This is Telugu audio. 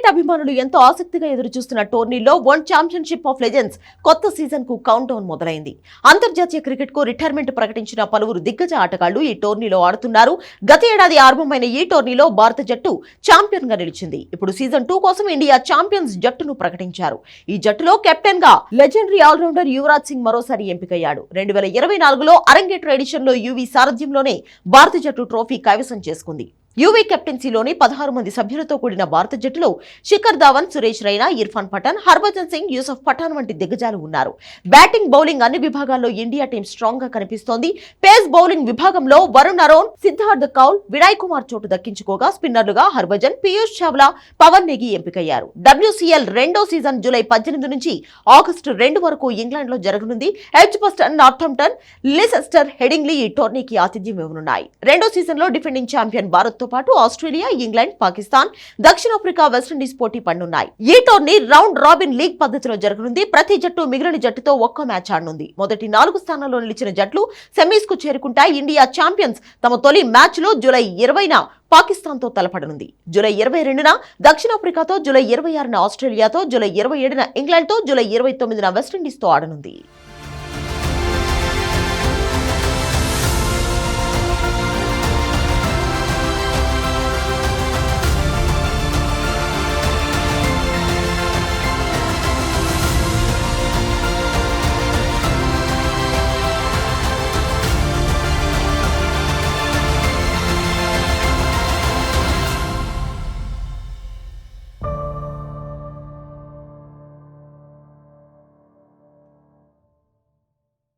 క్రికెట్ అభిమానులు ఎంతో ఆసక్తిగా ఎదురుచూస్తున్న టోర్నీలో వరల్డ్ ఛాంపియన్షిప్ ఆఫ్ లెజెండ్స్ కొత్త సీజన్కు కౌంట్ డౌన్ మొదలైంది. అంతర్జాతీయ క్రికెట్కు రిటైర్మెంట్ ప్రకటించిన పలువురు దిగ్గజ ఆటగాళ్ళు ఈ టోర్నీలో ఆడుతున్నారు. గత ఏడాది ఆరంభమైన ఈ టోర్నీలో భారత జట్టు ఛాంపియన్గా నిలిచింది. ఇప్పుడు సీజన్ టూ కోసం ఇండియా ఛాంపియన్స్ జట్టును ప్రకటించారు. ఈ జట్టులో కెప్టెన్గా లెజెండరీ ఆల్రౌండర్ యువరాజ్ సింగ్ మరోసారి ఎంపికయ్యాడు. రెండు వేల ఇరవై నాలుగులో అరంగేట్ర ఎడిషన్లో యువి సారథ్యంలోనే భారత జట్టు ట్రోఫీ కైవసం చేసుకుంది. యువీ కెప్టెన్సీలోని పదహారు మంది సభ్యులతో కూడిన భారత జట్టులో శిఖర్ ధావన్ సురేష్ రైనా ఇర్ఫాన్ పఠాన్ హర్భజన్ సింగ్ యూసఫ్ పఠాన్ వంటి దిగ్గజాలు ఉన్నారు. బ్యాటింగ్ బౌలింగ్ అన్ని విభాగాల్లో ఇండియా టీం స్ట్రాంగ్గా కనిపిస్తోంది. పేస్ బౌలింగ్ విభాగంలో వరుణ్ అరోన్ సిద్ధార్థ్ కౌల్ వినయ్ కుమార్ చోటు దక్కించుకోగా స్పిన్నర్లుగా హర్భజన్ పీయూష్ చావ్లా పవన్ నెగి ఎంపికయ్యారు. డబ్ల్యూసీఎల్ రెండో సీజన్ జూలై పద్దెనిమిది నుంచి ఆగస్టు రెండు వరకు ఇంగ్లాండ్లో జరగనుంది. Edgbaston Northampton Leicester Headingley ఈ టోర్నీకి ఆతిథ్యం ఇవ్వనున్నాయి. రెండో సీజన్లో డిఫెండింగ్ ఛాంపియన్ భారత్ తో పాటు ఆస్ట్రేలియా ఇంగ్లాండ్ పాకిస్తాన్ దక్షిణాఫ్రికా వెస్టిండీస్ పోటీ పడనున్నాయి ఈ టోర్నీ రౌండ్ రాబిన్ లీగ్ పద్ధతిలో జరగనుంది. ప్రతి జట్టు మిగిలిన జట్టుతో ఒక్క మ్యాచ్ ఆడనుంది. మొదటి నాలుగు స్థానాల్లో నిలిచిన జట్లు సెమీస్కు చేరుకుంటాయి. ఇండియా ఛాంపియన్స్ తమ తొలి మ్యాచ్లో జూలై ఇరవైన పాకిస్తాన్తో తలపడనుంది. జూలై ఇరవై రెండున దక్షిణాఫ్రికాతో జూలై ఇరవై ఆరున ఆస్ట్రేలియాతో జూలై ఇరవై ఏడున ఇంగ్లాండ్తో జూలై ఇరవై తొమ్మిదిన వెస్టిండీస్తో ఆడనుంది.